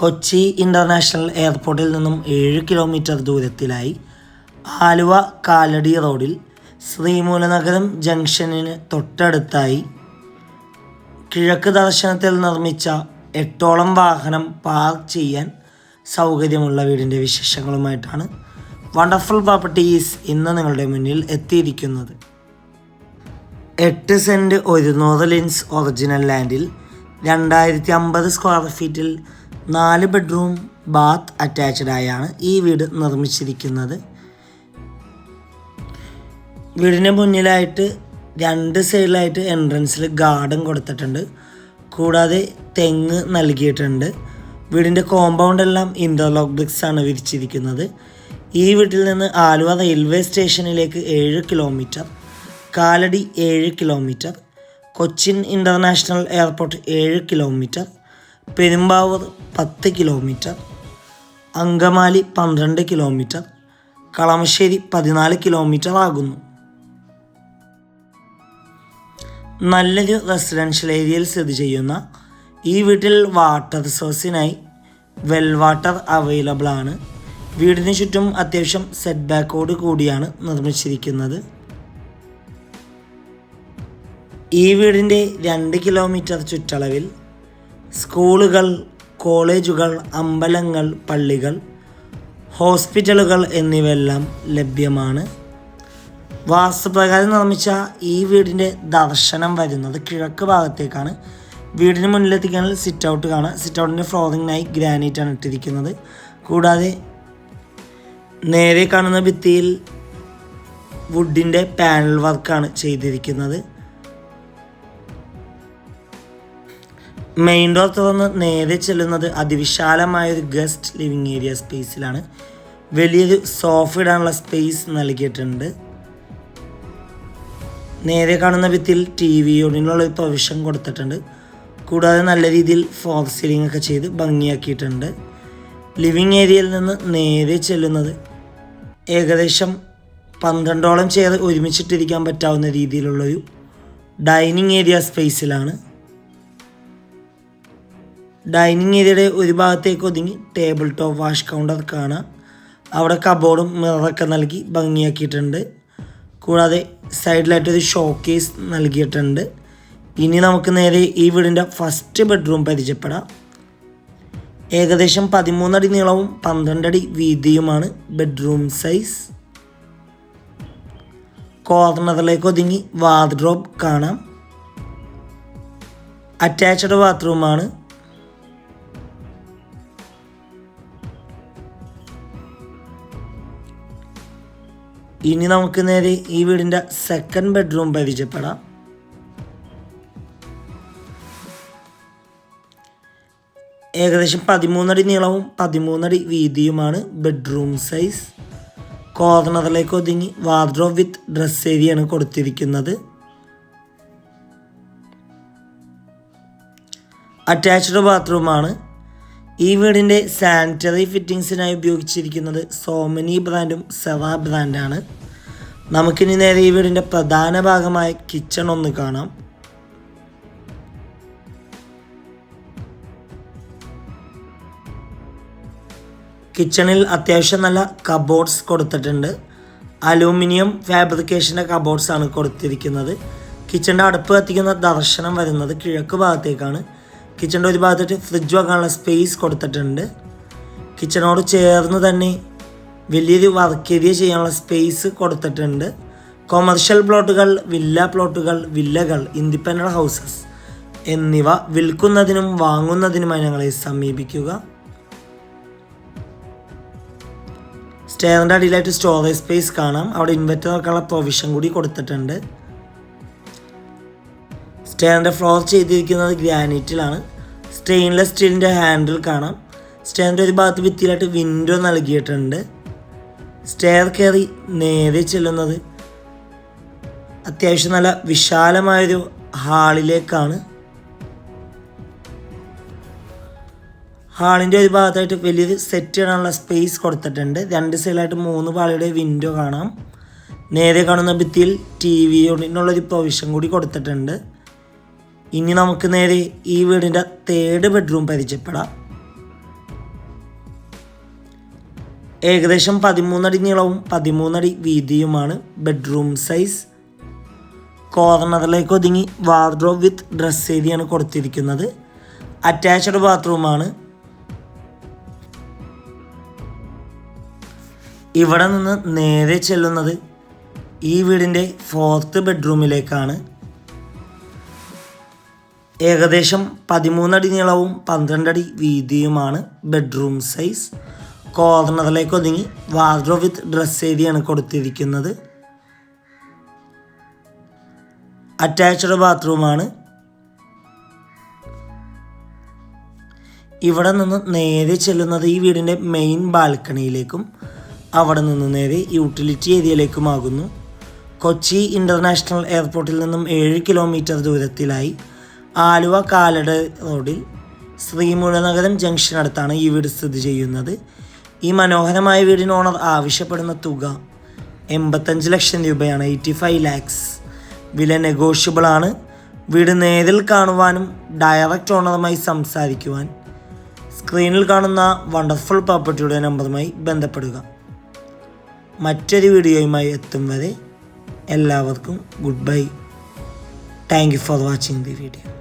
Kochi international എയർപോർട്ടിൽ നിന്നും ഏഴ് കിലോമീറ്റർ ദൂരത്തിലായി ആലുവ കാലടി റോഡിൽ ശ്രീമൂലനഗരം ജംഗ്ഷനിന് തൊട്ടടുത്തായി കിഴക്ക് ദർശനത്തിൽ നിർമ്മിച്ച എട്ടോളം വാഹനം പാർക്ക് ചെയ്യാൻ സൗകര്യമുള്ള വീടിന്റെ വിശേഷങ്ങളുമായിട്ടാണ് വണ്ടർഫുൾ പ്രോപ്പർട്ടീസ് ഇന്ന് നിങ്ങളുടെ മുന്നിൽ എത്തിയിരിക്കുന്നത്. എട്ട് സെന്റ് ഒരുന്നൂറ് ലിൻസ് ഒറിജിനൽ ലാൻഡിൽ രണ്ടായിരത്തി അമ്പത് സ്ക്വയർ ഫീറ്റിൽ നാല് ബെഡ്റൂം ബാത്ത് അറ്റാച്ച്ഡ് ആയാണ് ഈ വീട് നിർമ്മിച്ചിരിക്കുന്നത്. വീടിന് മുന്നിലായിട്ട് രണ്ട് സൈഡിലായിട്ട് എൻട്രൻസിൽ ഗാർഡൻ കൊടുത്തിട്ടുണ്ട്. കൂടാതെ തെങ്ങ് നൽകിയിട്ടുണ്ട്. വീടിന്റെ കോമ്പൗണ്ട് എല്ലാം ഇന്റർലോക്ക് ബ്രിക്സ് ആണ് വിരിച്ചിരിക്കുന്നത്. ഈ വീട്ടിൽ നിന്ന് ആലുവ റെയിൽവേ സ്റ്റേഷനിലേക്ക് ഏഴ് കിലോമീറ്റർ കാലടി ഏഴ് കിലോമീറ്റർ കൊച്ചിൻ ഇന്റർനാഷണൽ എയർപോർട്ട് ഏഴ് കിലോമീറ്റർ പെരുമ്പാവൂർ പത്ത് കിലോമീറ്റർ അങ്കമാലി പന്ത്രണ്ട് കിലോമീറ്റർ കളമശ്ശേരി പതിനാല് കിലോമീറ്റർ ആകുന്നു. നല്ലൊരു റെസിഡൻഷ്യൽ ഏരിയയിൽ സ്ഥിതി ചെയ്യുന്ന ഈ വീട്ടിൽ വാട്ടർ റിസോഴ്സിനായി വെൽ വാട്ടർ അവൈലബിൾ ആണ്. വീടിന് ചുറ്റും അത്യാവശ്യം സെറ്റ് ബാക്കോട് കൂടിയാണ് നിർമ്മിച്ചിരിക്കുന്നത്. ഈ വീടിന്റെ രണ്ട് കിലോമീറ്റർ ചുറ്റളവിൽ സ്കൂളുകൾ കോളേജുകൾ അമ്പലങ്ങൾ പള്ളികൾ ഹോസ്പിറ്റലുകൾ എന്നിവയെല്ലാം ലഭ്യമാണ്. വാസ്തുപ്രകാരം നിർമ്മിച്ച ഈ വീടിന്റെ ദർശനം വരുന്നത് കിഴക്ക് ഭാഗത്തേക്കാണ്. വീടിന് മുന്നിലെത്തിക്കാനുള്ള സിറ്റ് ഔട്ട് കാണാം. സിറ്റ് ഔട്ടിന്റെ ഫ്ലോറിങ്ങിനായി ഗ്രാനൈറ്റ് ആണ് ഇട്ടിരിക്കുന്നത്. കൂടാതെ നേരെ കാണുന്ന ഭിത്തിയിൽ വുഡിന്റെ പാനൽ വർക്കാണ് ചെയ്തിരിക്കുന്നത്. മെയിൻ ഡോർ തുറന്ന് നേരെ ചെല്ലുന്നത് അതിവിശാലമായ ഒരു ഗസ്റ്റ് ലിവിങ് ഏരിയ സ്പേസിലാണ് വലിയൊരു സോഫ ഇടാനുള്ള സ്പേസ് നൽകിയിട്ടുണ്ട്. നേരെ കാണുന്ന ഭിത്തിയിൽ ടി വി യൂണിനുള്ള ഒരു പ്രൊവിഷൻ കൊടുത്തിട്ടുണ്ട്. കൂടാതെ നല്ല രീതിയിൽ ഫോർ സീലിംഗ് ഒക്കെ ചെയ്ത് ഭംഗിയാക്കിയിട്ടുണ്ട്. ലിവിങ് ഏരിയയിൽ നിന്ന് നേരെ ചെല്ലുന്നത് ഏകദേശം പന്ത്രണ്ടോളം ചെയർ ഒരുമിച്ചിട്ടിരിക്കാൻ പറ്റാവുന്ന രീതിയിലുള്ളൊരു ഡൈനിങ് ഏരിയ സ്പേസിലാണ് ഡൈനിങ് ഏരിയയുടെ ഒരു ഭാഗത്തേക്ക് ഒതുങ്ങി ടേബിൾ ടോപ്പ് വാഷ് കൗണ്ടർ കാണാം. അവിടെ കബോർഡും മിററൊക്കെ നൽകി ഭംഗിയാക്കിയിട്ടുണ്ട്. കൂടാതെ സൈഡിലായിട്ടൊരു ഷോക്കേസ് നൽകിയിട്ടുണ്ട്. ഇനി നമുക്ക് നേരെ ഈ വീടിന്റെ ഫസ്റ്റ് ബെഡ്റൂം പരിചയപ്പെടാം. ഏകദേശം പതിമൂന്നടി നീളവും പന്ത്രണ്ടടി വീതിയുമാണ് ബെഡ്റൂം സൈസ് കോർണറിലേക്ക് ഒതുങ്ങി വാർഡ്രോബ് കാണാം. അറ്റാച്ച്ഡ് ബാത്റൂമാണ് ഇനി നമുക്ക് നേരെ ഈ വീടിന്റെ സെക്കൻഡ് ബെഡ്റൂം പരിചയപ്പെടാം. ഏകദേശം പതിമൂന്നടി നീളവും പതിമൂന്നടി വീതിയുമാണ് ബെഡ്റൂം സൈസ് കോർണറിലേക്ക് ഒതുങ്ങി വാർഡ്രോബ് വിത്ത് ഡ്രസ് ഏരിയയാണ് കൊടുത്തിരിക്കുന്നത്. അറ്റാച്ച്ഡ് ബാത്റൂമാണ് ഈ വീടിന്റെ സാനിറ്ററി ഫിറ്റിങ്സിനായി ഉപയോഗിച്ചിരിക്കുന്നത് സോമനി ബ്രാൻഡും സെവ ബ്രാൻഡാണ്. നമുക്കിനി നേരെ ഈ വീടിന്റെ പ്രധാന ഭാഗമായ കിച്ചൺ ഒന്ന് കാണാം. കിച്ചണിൽ അത്യാവശ്യം നല്ല കബോർഡ്സ് കൊടുത്തിട്ടുണ്ട്. അലൂമിനിയം ഫാബ്രിക്കേഷന്റെ കബോർഡ്സ് ആണ് കൊടുത്തിരിക്കുന്നത്. കിച്ചണിന്റെ അടുപ്പ് കത്തിക്കുന്ന ദർശനം വരുന്നത് കിഴക്ക് ഭാഗത്തേക്കാണ്. കിച്ചണിന്റെ ഒരു ഭാഗത്തായിട്ട് ഫ്രിഡ്ജ് വെക്കാനുള്ള സ്പേസ് കൊടുത്തിട്ടുണ്ട്. കിച്ചണോട് ചേർന്ന് തന്നെ വലിയൊരു വർക്ക് ഏരിയ ചെയ്യാനുള്ള സ്പേസ് കൊടുത്തിട്ടുണ്ട്. കൊമേർഷ്യൽ പ്ലോട്ടുകൾ വില്ല പ്ലോട്ടുകൾ വില്ലകൾ ഇൻഡിപെൻഡന്റ് ഹൗസസ് എന്നിവ വിൽക്കുന്നതിനും വാങ്ങുന്നതിനുമായി ഞങ്ങളെ സമീപിക്കുക. സ്റ്റെയറിന്റെ അടിയിലായിട്ട് സ്റ്റോറേജ് സ്പേസ് കാണാം. അവിടെ ഇൻവെർട്ടർ പ്രൊവിഷൻ കൂടി കൊടുത്തിട്ടുണ്ട്. സ്റ്റെയറിന്റെ ഫ്ലോർ ചെയ്തിരിക്കുന്നത് ഗ്രാനൈറ്റിലാണ്. സ്റ്റെയിൻലെസ് സ്റ്റീലിന്റെ ഹാൻഡിൽ കാണാം. സ്റ്റെയറിന്റെ ഒരു ഭാഗത്ത് ഭിത്തിയിലായിട്ട് വിൻഡോ നൽകിയിട്ടുണ്ട്. സ്റ്റെയർ കയറി നേരെ ചെല്ലുന്നത് അത്യാവശ്യം നല്ല വിശാലമായൊരു ഹാളിലേക്കാണ്. ഹാളിന്റെ ഒരു ഭാഗത്തായിട്ട് വലിയൊരു സെറ്റ് ചെയ്യാനുള്ള സ്പേസ് കൊടുത്തിട്ടുണ്ട്. രണ്ട് സൈഡിലായിട്ട് മൂന്ന് പാളിയുടെ വിൻഡോ കാണാം. നേരെ കാണുന്ന ഭിത്തിയിൽ ടി വി യൂണിറ്റിനുള്ളൊരു പ്രൊവിഷൻ കൂടി കൊടുത്തിട്ടുണ്ട്. ഇനി നമുക്ക് നേരെ ഈ വീടിന്റെ തേർഡ് ബെഡ്റൂം പരിചയപ്പെടാം. ഏകദേശം പതിമൂന്നടി നീളവും പതിമൂന്നടി വീതിയുമാണ് ബെഡ്റൂം സൈസ് കോർണറിലേക്ക് ഒതുങ്ങി വാർഡ്രോബ് വിത്ത് ഡ്രസ് ഏരിയയാണ് കൊടുത്തിരിക്കുന്നത്. അറ്റാച്ച്ഡ് ബാത്റൂമാണ് ഇവിടെ നിന്ന് നേരെ ചെല്ലുന്നത് ഈ വീടിന്റെ ഫോർത്ത് ബെഡ്റൂമിലേക്കാണ് ഏകദേശം പതിമൂന്നടി നീളവും പന്ത്രണ്ടടി വീതിയുമാണ് ബെഡ്റൂം സൈസ്. കോർണറിലേക്ക് ഒതുങ്ങി വാർഡ്രോ വിത്ത് ഡ്രസ് ഏരിയയാണ് കൊടുത്തിരിക്കുന്നത്. അറ്റാച്ച്ഡ് ബാത്റൂമാണ്. ഇവിടെ നിന്ന് നേരെ ചെല്ലുന്നത് ഈ വീടിന്റെ മെയിൻ ബാൽക്കണിയിലേക്കും അവിടെ നിന്ന് നേരെ യൂട്ടിലിറ്റി ഏരിയയിലേക്കുമാകുന്നു. കൊച്ചി ഇന്റർനാഷണൽ എയർപോർട്ടിൽ നിന്നും ഏഴ് കിലോമീറ്റർ ദൂരത്തിലായി ആലുവ കാലട് റോഡിൽ ശ്രീമുഴനഗരം ജംഗ്ഷൻ അടുത്താണ് ഈ വീട് സ്ഥിതി ചെയ്യുന്നത്. ഈ മനോഹരമായ വീടിന് ഓണർ ആവശ്യപ്പെടുന്ന തുക എൺപത്തഞ്ച് ലക്ഷം രൂപയാണ്. Eighty five lakhs. വില നെഗോഷ്യബിൾ ആണ്. വീട് നേരിൽ കാണുവാനും ഡയറക്റ്റ് ഓണറുമായി സംസാരിക്കുവാൻ. സ്ക്രീനിൽ കാണുന്ന വണ്ടർഫുൾ പ്രോപ്പർട്ടിയുടെ നമ്പറുമായി ബന്ധപ്പെടുക. മറ്റൊരു വീഡിയോയുമായി എത്തും വരെ എല്ലാവർക്കും good bye thank you for watching the video